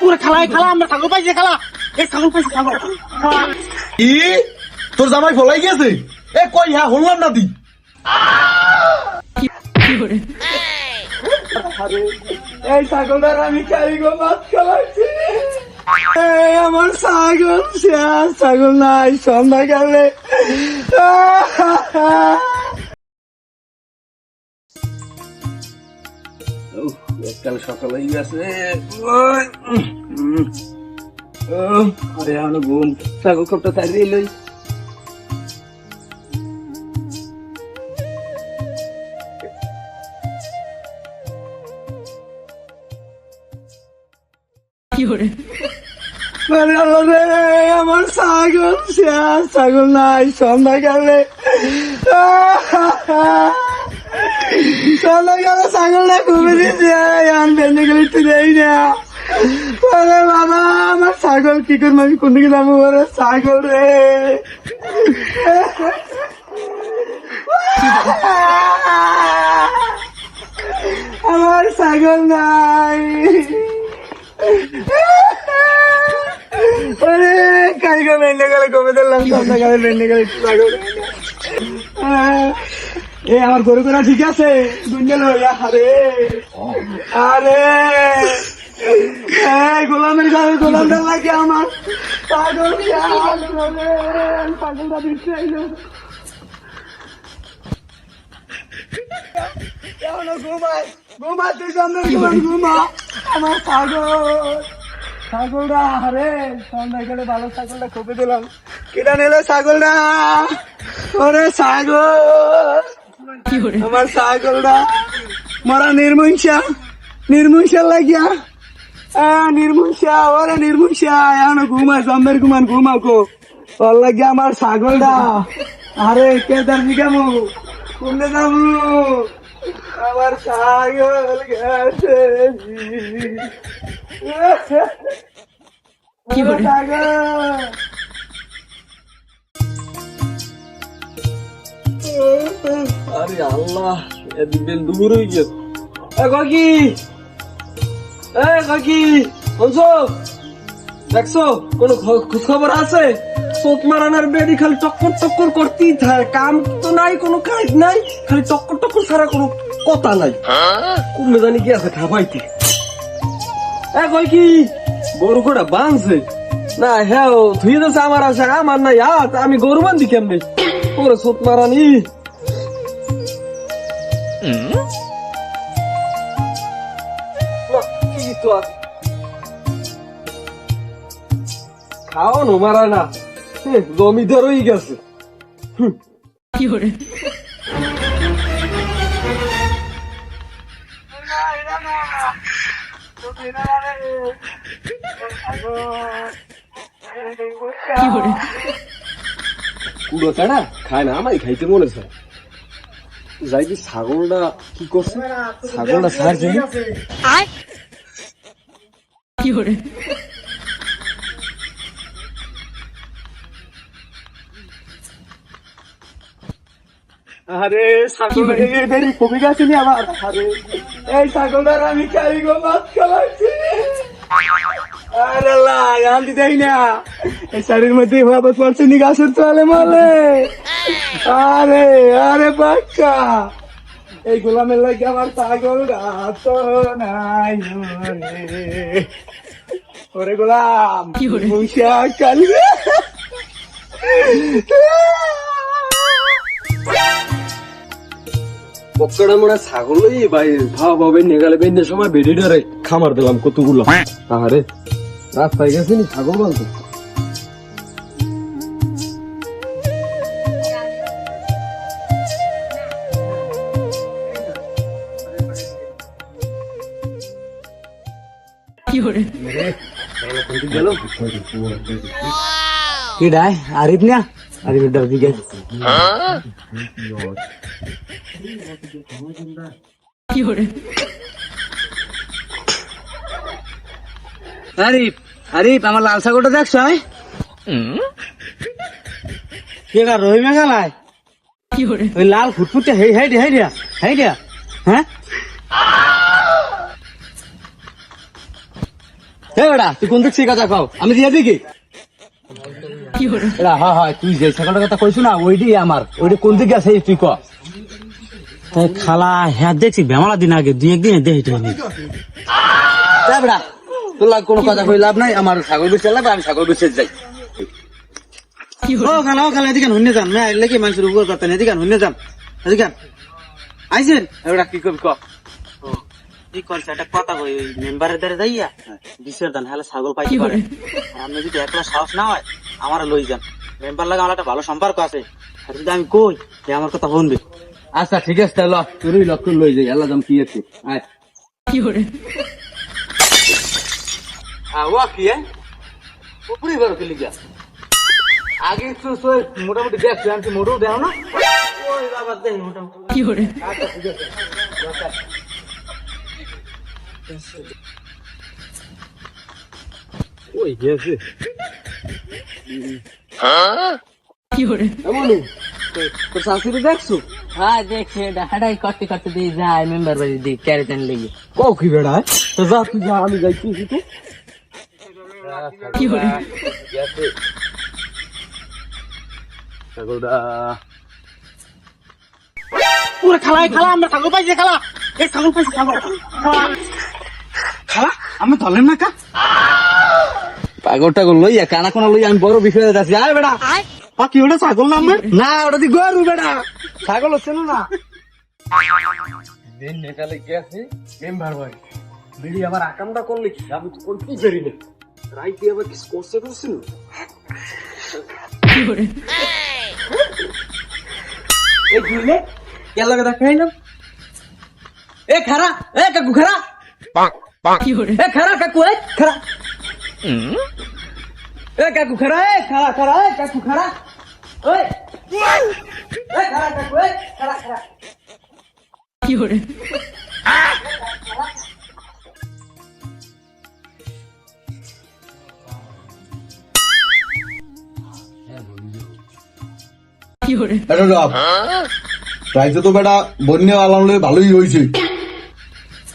পুরো খেলায় খেলা আমরা ছাগল পাইছি খেলা। এই ছাগল পাইছি ছাগল। ই তোর জামাই ফলাই গেছে? এ কই হ্যাঁ হলাম না দি। এই ছাগলটার আমি গো মাছ এই আমার ছাগল শেষ ছাগল নাই সন্ধ্যা গেলে কাল আরে এখন ঘুম। ছাগল খপটা তাড়িয়ে লই আমার ছাগল ছাগল নাই সন্ধ্যা গেলে ছাগলটা ঘুমে দিচ্ছে আমি বেঁধে গেলে একটু দেই না। আরে বাবা, আমার ছাগল কি করব? আমি কোন দিকে যাব? ওরে ছাগল রে। আমার ছাগল নাই। আরে কালকে বেঁধে গেলে কমে দিলাম সন্ধ্যাকালে বেঁধে গেলে একটু ছাগল। এ, আমার গরু করা ঠিক আছে? গুঞ্জল হইয়া, আরে। আরে। গোলামের গায়ে গোলামটা লাগে আমার। পাগল পাগলটা ঘুমা। আমার ছাগল ছাগলটা, আরে সন্ধ্যা ভালো ছাগলটা খোপে দিলাম। কেটা নিলে ছাগলটা? ওরে ছাগল। আমার ছাগলটা মরা নির্মংসা নির্মংসা লাগিয়া। নির্মংসা ওরে নির্মংসা এখনও ঘুমাই সামনের ঘুমান ঘুমাকো ওর লাগিয়া আমার ছাগলটা। আরে কে তার জিগামু কোনে যাব? আমার ছাগল গেছে কি ছাগল। আরে আল্লাহ দূর হয়ে এ কাকি! এ কাকি! দেখছ? কোনো খোঁজ খবর আছে? চোখ বেডি খালি করতেই থাকে। কাম তো নাই, কোনো কাজ নাই, খালি টক্কর টক্কর ছাড়া কোনো কথা নাই। কোন জানি কি আছে খাবাইতে এ কই কি গরু কোটা বাঁধছে না হ্যাঁ ধুয়ে আমার আছে আমার নাই। হাত আমি গরু বান্ধি কেমনে? ওরে চোখ মারানি কি খাওয়ানো মারা না। জমিদার হয়ে গেছে। কুড়ো ছাড়া খায় না আমারই খাইতে মনে চায়। যাই কি ছাগলটা কি করছে? ছাগলটা ছাড়ছে আরে ছাগলটা এদের কমে গেছে নি আমার আরে এই ছাগলটার আমি খাই গো মাছ খাওয়াচ্ছি। আরে লা গান্ধি দেই না। এই শাড়ির মধ্যে ভাবত পড়ছে নি গাছের চলে মলে। আরে আরে বাচ্চা এই গোলামের লাগে আমার ছাগল গাছ নাই ওরে গোলাম কালি পকড়া মোড়া ছাগল এই ভাই ভাব হবে নেগালে বেঁধে সময় বেডে ডরে খামার দিলাম কতগুলো। আরে রাস্তায় গেছে নি ছাগল বলতো কি ডাই আরিফ না? আরিফ ডার দিকে আরিফ আরিফ আমার লাল ছাগলটা দেখছ কেডা রহি মেঘালায়? ওই লাল ফুটফুটে হেই হেই হেই দিয়া হেই দিয়া হ্যাঁ? হে বেটা তুই কোন দিক কথা কও? আমি দিয়ে দিই কি? এরা হ্যাঁ হ্যাঁ তুই যে ছাগলটার কথা কইছ না ওইটি আমার ওইটি কোন দিকে তুই ক। তাই খালা হ্যাঁ দেখছি বেমালা দিন আগে দুই একদিন দেখি তো লাগ কোনো কথা কই লাভ নাই আমার ছাগল বেচে লাভ আমি ছাগল বেচে যাই। ও খালা ও খালা এদিকে হুন্নে যান। না এলে কি মানুষের উপর করতেন? এদিকে হুন্নে যান। এদিকে আইছেন? এবার কি করবি ক। এই করছে একটা কথা কই ওই মেম্বারের দ্বারা যাইয়া বিশের দান হলে ছাগল পাইতে পারে। আপনি যদি একলা সাহস না হয় আমার লই যান। মেম্বার লাগে আমার একটা ভালো সম্পর্ক আছে। আর যদি আমি কই যে আমার কথা শুনবে। আচ্ছা ঠিক আছে তাহলে তুই লক্ষ্য লই যাই। আল্লাহ দাম কি আছে। আয়। হ্যাঁ ও কি হ্যাঁ উপরে এবার কি লিখা আগে তো তো মোটামুটি দেখছি আমি মোটও দেও না। ওই বাবা দেখ মোটামুটি। ওই গেছে। এমন তোর শাশুড়ি দেখছ? হ্যাঁ দেখছে। হাডাই করতে করতে দিয়ে যায় মেম্বার বাড়ি দিয়ে ক্যারেটেন লেগে। কও কি বেড়া তো যা তুই যা আমি যাইছি তো। কি হরে ছাগলটা পুরো খালা খালা আমরা ছাগল পাইছি খালা। এই ছাগল পাইছি ছাগল খালা, খালা আমি ধরলেন না কা? পাগল টাগল লইয়া কানা কোনা লইয়া আমি বড় বিষয়ে যাচ্ছি। আয় বেড়া আ কি ওটা ছাগল না আমার? না ওটা দি গরু বেড়া ছাগল হচ্ছে না। দিন নেকালে গেছে মেম্বার ভাই। বিড়ি আবার আকামটা করলে কি? আমি তো করতেই পারি না রাইতে আবার কিছু করছে করছিল এই ঘুরলে কে লাগে দেখাই না এ খারা এ কাকু খারা এ খারা কাকু এ খারা এ কাকু খারা এ খারা খারা এ কাকু খারা ওই এ খারা কাকু এ খারা খারা এটা রাইতে তো বেটা বন্যা আলামলে ভালোই হয়েছে।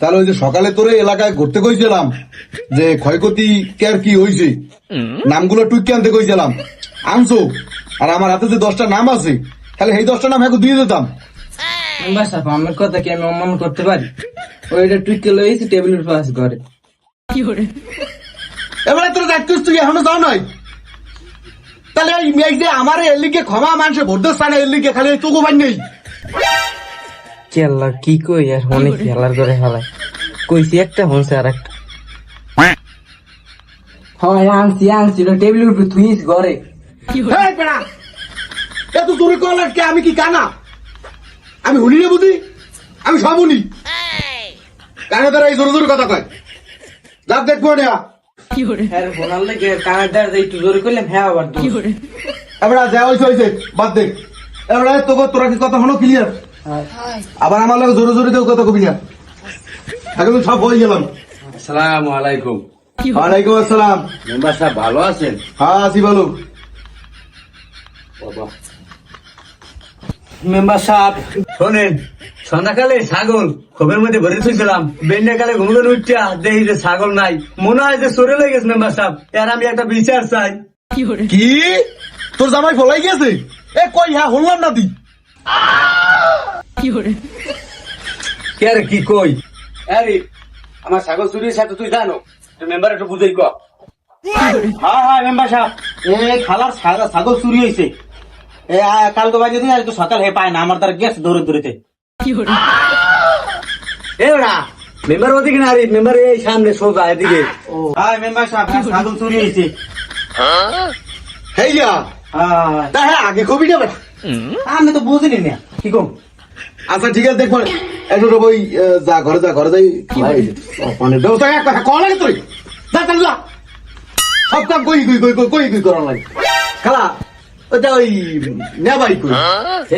তাহলে ওই যে সকালে তোরে এলাকায় ঘুরতে কইছিলাম যে ক্ষয়ক্ষতি কের কি হয়েছে নামগুলো টুইকে আনতে কইছিলাম। আনছো আর আমার হাতে যে দশটা নাম আছে তাহলে এই দশটা নাম এখন দিয়ে দিতাম। সাহেব আমার কথা কি আমি অমন করতে পারি? ওইটা টুইকে লইছি টেবিলের পাশ করে? এবারে তোর দায়িত্ব তুই এখনও যাও নাই? তাহলে এই মেয়ে যে আমার এর লিগে ক্ষমা মানুষে ভোট স্থানে এর লিগে খালি চোখো বান নেই খেলা কি কই আর অনেক খেলার করে খেলায় কইছি একটা হনছে আর একটা। হয় আনছি আনছি টেবিলের উপরে থুইস ঘরে। এই বেড়া এত জোরে কল কে আমি কি কানা? আমি হুনি রে বুঝি? আমি সব হুনি কানে তারা এই জোরে জোরে কথা কয়। যাক দেখব নেয়া। হ্যাঁ দ্বারা একটু জোরে করলাম হ্যাঁ আবার দোষ। এবারে যা হয়েছে হয়েছে বাদ দে। এবারে তোকে তোরা কি কথা হলো ক্লিয়ার আবার আমার লাগে জোরে জোরে কেউ কথা কবি না। এখন সব হয়ে গেলাম। আসসালামু আলাইকুম। ওয়ালাইকুম আসসালাম। মেম্বার সাহেব ভালো আছেন? হ্যাঁ আসি বলো বাবা। মেম্বার সাহেব। শোনেন সন্ধ্যাকালে ছাগল খোপের মধ্যে ভরে থুইছিলাম বেন্ডাকালে ঘুমগুলো উঠছা দেখি যে ছাগল নাই। মনে হয় যে সরে লেগেছে মেম্বার সাহেব। এর আমি একটা বিচার চাই। কি তোর জামাই ফলাই গেছে? এ কই হ্যাঁ হলাম না দি। কে রে কি কই? আরে আমার ছাগল চুরির সাথে তুই জানো। মেম্বার একটু বুঝাই কর হ্যাঁ হ্যাঁ মেম্বার সাহেব। এই খালার ছাগল- চুরি হয়েছে। এ কালকে বাজে দিন আজ তো সকাল হে পায় না আমার তার গেছে দৌড়ে দৌড়িতে। এ ওরা মেম্বার ওদিকে না রে মেম্বার এই সামনে সোজা এদিকে। হ্যাঁ মেম্বার সাহেব হ্যাঁ, চুরি হয়েছে। হেইয়া হ্যাঁ তা হ্যাঁ আগে কবি না আমি তো বুঝিনি না। কি কম? আচ্ছা ঠিক আছে দেখব একটু বই যা ঘরে যা ঘরে যাই। অপনের ব্যবস্থা কথা কল লাগে তুই যা চল যা। সব কাম কই কই কই কই কই করার লাগে। খালা ওটা ওই নেবাই কই।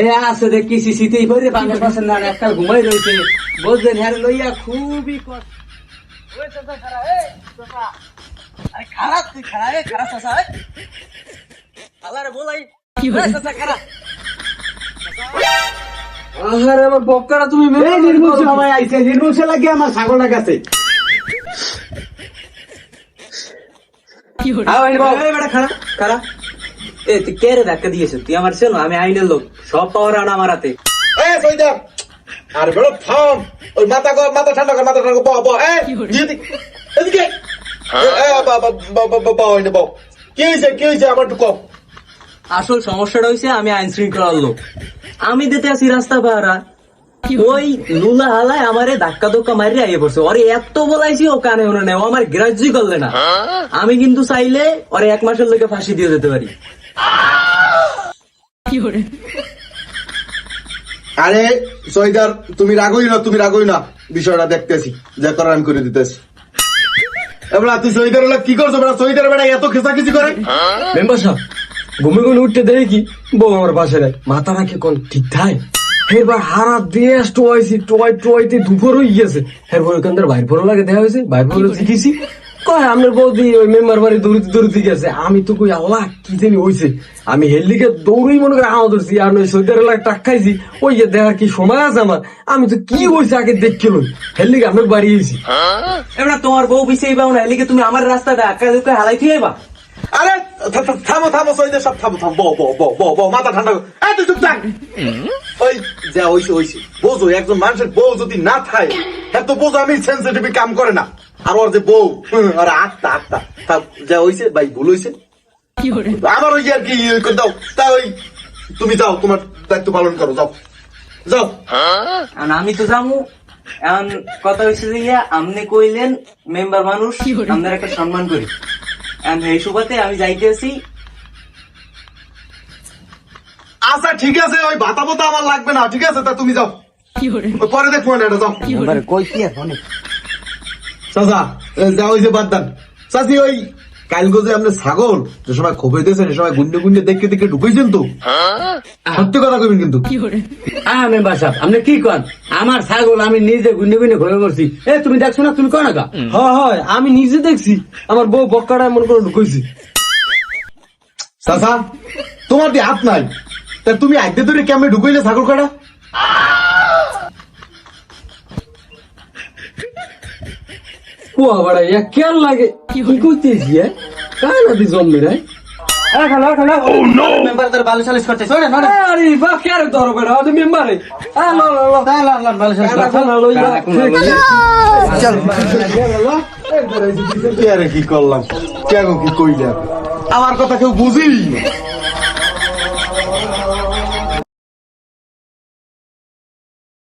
এ আছে দেখি সিসিতেই করে বাংলা পাশে না একটা ঘুমাই রয়েছে। হ্যাঁ লইয়া খুবই কষ্ট। খারাপ তুই খারাপ খারাপ চাষা আল্লাহ বলাই। আহারে আমার বক্কারা তুমি এই নির্মূল আইছে। লাগে আমার ছাগলটা গেছে আয় বাইরে বাবু। এই খারা, খারা। এ, তুই কে রে ধাক্কা দিয়েছে তুই আমার ছিল আমি আইনের লোক। সব পাওয়ার আনা আমার হাতে। এ সৈদার আরে বেড়ো থাম! ওই মাথা কর মাথা ঠান্ডা কর মাথা ঠান্ডা কর বাহ এ এদিকে এদিকে! এ, এ বা বা বা বা বা কি হইছে কি হইছে? আমার একটু কম আসল সমস্যাটা হয়েছে আমি আইন শৃঙ্খলার লোক। আমি দিতে আছি রাস্তা পাহারা। ওই লুলা হালায় আমারে ধাক্কা ধক্কা মারি আইয়ে পড়ছে ওরে এত বলাইছি ও কানে হনে নেই। ও আমার গ্রাহ্যই করলে না। আমি কিন্তু চাইলে ওরে এক মাসের লোকে ফাঁসি দিয়ে দিতে পারি। আরে, সৈদার, তুমি রাগই না, তুমি রাগই না। বিষয়টা দেখতেছি করার আমি করে দিতেছি। এবার তুই সৈদার কি করছ? সৈদার বেড়া এত করে। মেম্বার সাহেব ঘুমে ঘুমে উঠতে দেখি কি? বউ আমার নাই মাথা কোন ঠিক এবার হারা দেশ দুপুর হয়ে গেছে এরপর ওখান থেকে বাইর পড়ো লাগে, দেখা হয়েছে। বাইর শিখেছি কয় আপনার বৌদি ওই মেম্বার বাড়ি দৌড়িতে দৌড়িতে গেছে আমি তো কই আল্লাহ কি জানি হয়েছে আমি হেলদিকে দৌড়ই মনে করে আওয়া ধরছি আর ওই টাক খাইছি। ওই যে দেখার কি সময় আছে আমার আমি তো কি হয়েছে আগে দেখছিল হেলদিকে আপনার বাড়ি এসেছি এবার তোমার বউ পিছিয়ে পাও না তুমি আমার রাস্তাটা আঁকা ধুকা হালাই দিয়ে বা আরে থামো থামো সৈদার সব থামো থামো বো বো বো বো বো মাথা ঠান্ডা তুই চুপ থাক ওই যা হইছে হইছে। বোঝো একজন মানুষের বউ যদি না থাকে হ্যাঁ তো বোঝো আমি সেন্সিটিভ কাম করে না। আর ওর যে বউ আর আটটা আটটা তা যা হইছে ভাই ভুল হইছে? আমার ওই আর কি ইয়ে করে দাও। তা ওই তুমি যাও তোমার দায়িত্ব পালন করো যাও। যাও। আমি তো জামু এখন কথা হয়েছে যে আপনি কইলেন মেম্বার মানুষ আমাদের একটা সম্মান করি। এই সুবাদে আমি যাইতেছি। আচ্ছা ঠিক আছে ওই ভাতা আমার লাগবে না ঠিক আছে? তা তুমি যাও। পরে দেখব না এটা যাও কই কি চাচা এ, যা হইছে বাদ দান। চাচি ওই কালগো যে আপনি ছাগল যে সময় খোপাইতেছেন সে সময় গুন্ডে গুন্ডে দেখে দেখে ঢুকাইছেন তো। সত্যি কথা কইবেন কিন্তু। হ্যাঁ মেম্বার আপনি কি কন? আমার ছাগল আমি নিজে গুনে গুনে ঘরে করছি। এ তুমি দেখছ না? তুমি কন না হয় হয় আমি নিজে দেখছি। আমার বউ বক্কাটা মনে করে ঢুকাইছি। চাচা তোমার দিয়ে হাত নাই। তা তুমি আইতে ধরে কেমনে ঢুকাইলে ছাগল কাটা ও আবার ইয়া কেন লাগে কি করতেছি কানা দি জন্মে নাই মেম্বার তোর বালু সালিশ করতে শোনে না আরে বা কে রে ধরো করে কানা কি আমার কথা কেউ বুঝি